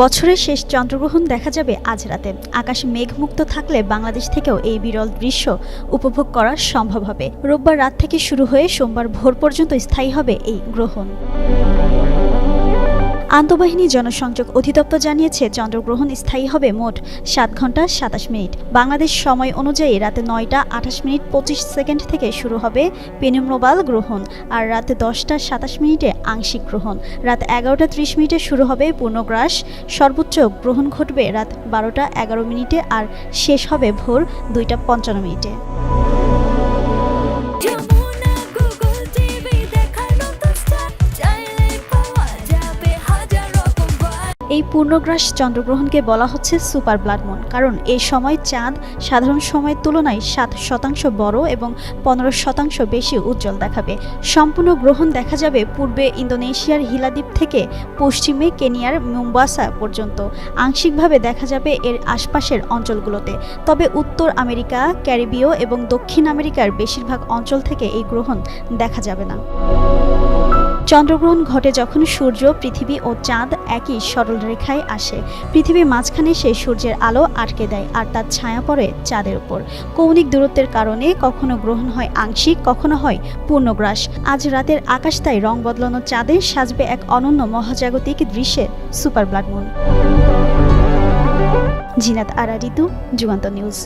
বছরের শেষ চন্দ্রগ্রহণ দেখা যাবে আজ রাতে। আকাশ মেঘমুক্ত থাকলে বাংলাদেশ থেকেও এই বিরল দৃশ্য উপভোগ করা সম্ভব হবে। রোববার রাত থেকে শুরু হয়ে সোমবার ভোর পর্যন্ত স্থায়ী হবে এই গ্রহণ। আন্তঃবাহিনী জনসংযোগ অধিদপ্তর জানিয়েছে, চন্দ্রগ্রহণ স্থায়ী হবে মোট সাত ঘণ্টা সাতাশ মিনিট। বাংলাদেশ সময় অনুযায়ী রাতে নয়টা আঠাশ মিনিট পঁচিশ সেকেন্ড থেকে শুরু হবে পেনুম্রবাল গ্রহণ আর রাতে দশটা সাতাশ মিনিটে আংশিক গ্রহণ। রাত এগারোটা ত্রিশ মিনিটে শুরু হবে পূর্ণগ্রাস। সর্বোচ্চ গ্রহণ ঘটবে রাত বারোটা এগারো মিনিটে আর শেষ হবে ভোর দুইটা পঞ্চান্ন মিনিটে। এই পূর্ণগ্রাস চন্দ্রগ্রহণকে বলা হচ্ছে সুপার ব্লাড মুন, কারণ এই সময় চাঁদ সাধারণ সময়ের তুলনায় সাত শতাংশ বড় এবং পনেরো শতাংশ বেশি উজ্জ্বল দেখাবে। সম্পূর্ণ গ্রহণ দেখা যাবে পূর্বে ইন্দোনেশিয়ার হিলাদ্বীপ থেকে পশ্চিমে কেনিয়ার মুম্বাসা পর্যন্ত। আংশিকভাবে দেখা যাবে এর আশপাশের অঞ্চলগুলোতে। তবে উত্তর আমেরিকা, ক্যারিবীয় এবং দক্ষিণ আমেরিকার বেশিরভাগ অঞ্চল থেকে এই গ্রহণ দেখা যাবে না। চন্দ্রগ্রহণ ঘটে যখন সূর্য, পৃথিবী ও চাঁদ একই সরল রেখায় আসে। পৃথিবীর মাঝখানে সেই সূর্যের আলো আটকে দেয় আর তার ছায়া পড়ে চাঁদের উপর। কৌণিক দূরত্বের কারণে কখনো গ্রহণ হয় আংশিক, কখনো হয় পূর্ণগ্রাস। আজ রাতের আকাশ তাই রং বদলানো চাঁদে সাজবে এক অনন্য মহাজাগতিক দৃশ্যে super blood moon. Zinat Ara Ritu Jugantor news.